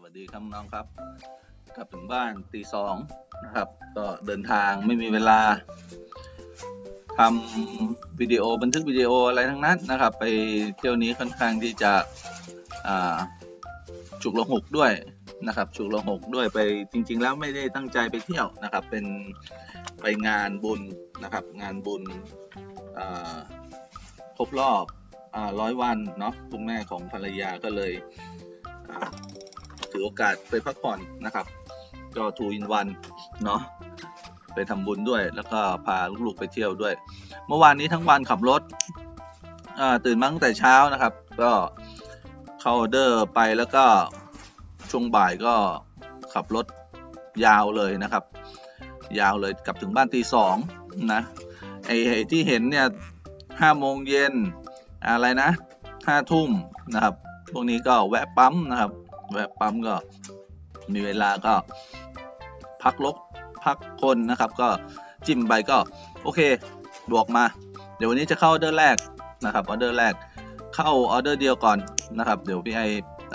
สวัสดีครับน้องครับ กลับถึงบ้านตีสองนะครับ ก็เดินทางไม่มีเวลาทำวิดีโอบันทึกวิดีโออะไรทั้งนั้นนะครับ ไปเที่ยวนี้ค่อนข้างที่จะฉุกละหกด้วยนะครับฉุกละหกด้วยไปจริง ๆ แล้วไม่ได้ตั้งใจไปเที่ยวนะครับ เป็นไปงานบุญนะครับ งานบุญครบรอบร้อยวันเนาะคุณแม่ของภรรยาก็เลย ถือโอกาสไปพักผ่อนนะครับ ก็ทูอินวันเนาะไปทำบุญด้วย แล้วก็พาลูกๆไปเที่ยวด้วย เมื่อวานนี้ทั้งวันขับรถอ่าตื่นมาตั้งแต่เช้านะครับ ก็เข้าออเดอร์ไปแล้วก็ช่วงบ่ายก็ขับรถยาวเลยนะครับ ยาวเลยกลับถึงบ้านตีสองนะไอ้ไอ้ที่เห็นเนี่ยห้าโมงเย็นอะไรนะห้าทุ่มนะครับ พวกนี้ก็แวะปั๊มนะครับ แวะปั๊มก็มีเวลาก็พักลกพักคนนะครับ ก็จิ้มไปก็โอเคบวกมา เดี๋ยววันนี้จะเข้าออเดอร์แรกนะครับออเดอร์แรกเข้าออเดอร์เดียวก่อนนะครับ เดี๋ยวพี่ไอ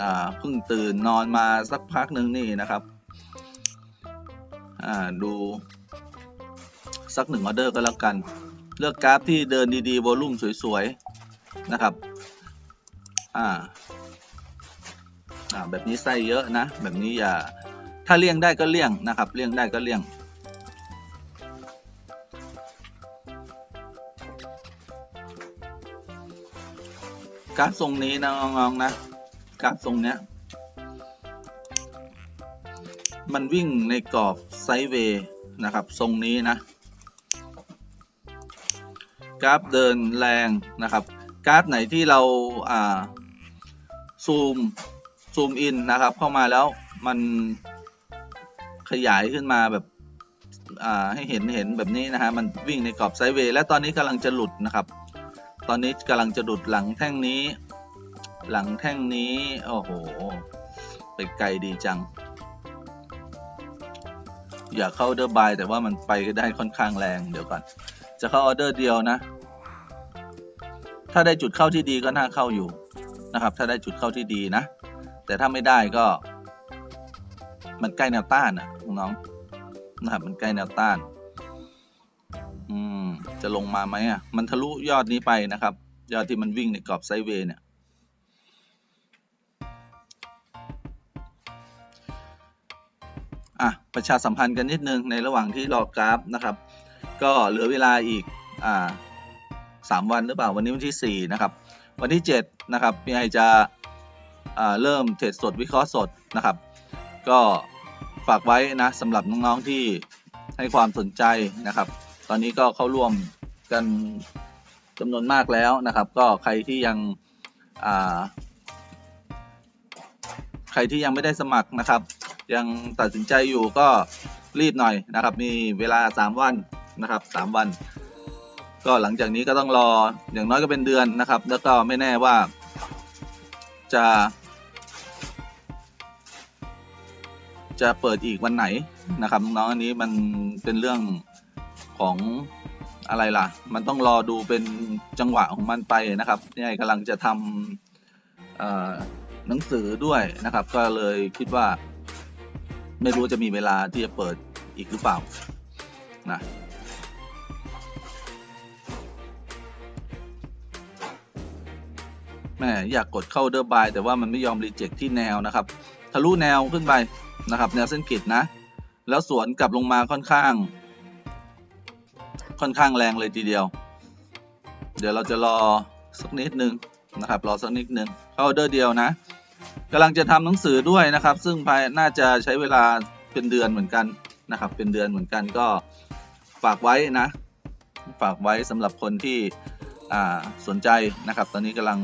อ่าเพิ่งตื่นนอนมาสักพักหนึ่งนี่นะครับอ่าดูสักหนึ่งออเดอร์ก็แล้วกัน เลือกกราฟที่เดินดีๆวอลลุ่มสวยๆ นะครับ อ่า แบบนี้ไส้เยอะนะ แบบนี้อย่า ถ้าเลี่ยงได้ก็เลี่ยงนะครับ เลี่ยงได้ก็เลี่ยง การทรงนี้นะน้องๆนะ การทรงเนี้ย มันวิ่งในกรอบไซด์เวย์นะครับ ทรงนี้นะ กราฟเดินแรงนะครับ กราฟไหนที่เรา อ่า ซูม ซูมอินนะครับ เข้ามาแล้วมันขยายขึ้นมาแบบให้เห็นเห็นแบบนี้นะฮะมันวิ่งในกรอบไซด์เวย์และตอนนี้กำลังจะหลุดนะครับ ตอนนี้กำลังจะหลุดหลังแท่งนี้ หลังแท่งนี้โอ้โหไปไกลดีจัง อยากเข้าออเดอร์บายแต่ว่ามันไปได้ค่อนข้างแรงเดี๋ยวก่อน จะเข้าออเดอร์เดียวนะ ถ้าได้จุดเข้าที่ดีก็น่าเข้าอยู่นะครับ ถ้าได้จุดเข้าที่ดีนะ แต่ถ้าไม่ได้ก็ มันใกล้แนวต้านนะน้องนะครับมันใกล้แนวต้าน อืม จะลงมาไหมอะ มันทะลุยอดนี้ไปนะครับ ยอดที่มันวิ่งในกรอบไซด์เวย์เนี่ย อะ ประชาสัมพันธ์กันนิดนึงในระหว่างที่รอกราฟนะครับ ก็เหลือเวลาอีก อ่าสามวันหรือเปล่า วันนี้วันที่สี่นะครับ วันที่7นะครับพี่ไอจะ เริ่มเทรดสดวิเคราะห์สดนะครับ ก็ฝากไว้นะสำหรับน้องๆที่ให้ความสนใจนะครับ ตอนนี้ก็เข้าร่วมกันจำนวนมากแล้วนะครับ ก็ใครที่ยังใครที่ยังไม่ได้สมัครนะครับ ยังตัดสินใจอยู่ก็รีบหน่อยนะครับ มีเวลา 3 วันนะครับ 3 วัน ก็หลังจากนี้ก็ต้องรออย่างน้อยก็เป็นเดือนนะครับ แล้วก็ไม่แน่ว่าจะ จะเปิดอีกวันไหนนะครับน้องๆอันนี้มันเป็นเรื่องของอะไรล่ะ มันต้องรอดูเป็นจังหวะของมันไปนะครับนี่กำลังจะทำหนังสือด้วยนะครับ ก็เลยคิดว่า ไม่รู้จะมีเวลาที่จะเปิดอีกหรือเปล่านะแหมอยากกดเข้าเดอร์บายแต่ว่ามันไม่ยอมรีเจ็คที่แนวนะครับ ทะลุแนวขึ้นไป นะครับ แนวเส้นขีดนะ แล้วสวนกลับลงมาค่อนข้าง ค่อนข้างแรงเลยทีเดียว เดี๋ยวเราจะรอสักนิดนึงนะครับ รอสักนิดนึงเข้าออเดอร์เดียวนะกำลังจะทำหนังสือด้วยนะครับ ซึ่งภายน่าจะใช้เวลาเป็นเดือนเหมือนกันนะครับ เป็นเดือนเหมือนกันก็ฝากไว้นะ ฝากไว้สำหรับคนที่สนใจนะครับ ตอนนี้กำลัง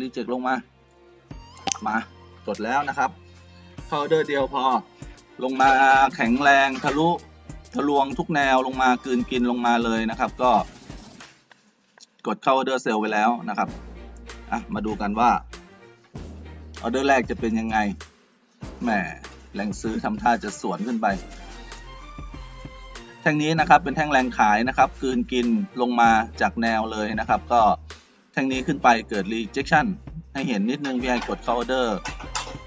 รีเจ็คลงมา มากดแล้วนะครับเข้าอเดอร์เดียวพอ ลงมาแข็งแรงทะลุทะลวงทุกแนวลงมากืนกินลงมาเลยนะครับ ก็ กดเข้าออเดอร์เซลล์ไปแล้วนะครับอะมาดูกันว่าออเดอร์แรกจะเป็นยังไงแหมแรงซื้อทำท่าจะสวนขึ้นไปแท่งนี้นะครับเป็นแท่งแรงขายนะครับกืนกินลงมาจากแนวเลยนะครับ ก็ แท่งนี้ขึ้นไปเกิด rejection ให้เห็นนิดนึงพี่ไอกดเข้า order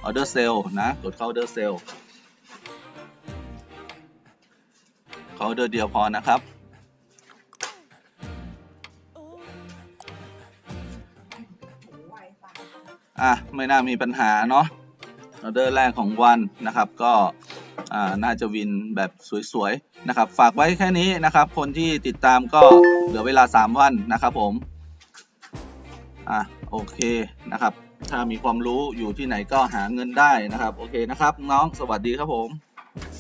order sell นะ กดเข้า order sell เข้า order เดียวพอนะครับ อะ ไม่น่ามีปัญหาเนาะออเดอร์แรกของวันนะครับ ก็น่าจะวินแบบสวยๆ นะครับ ฝากไว้แค่นี้นะครับ คนที่ติดตามก็เหลือเวลา 3 วันนะครับผม อะโอเคนะครับ ถ้ามีความรู้อยู่ที่ไหนก็หาเงินได้นะครับ โอเคนะครับ น้องสวัสดีครับผม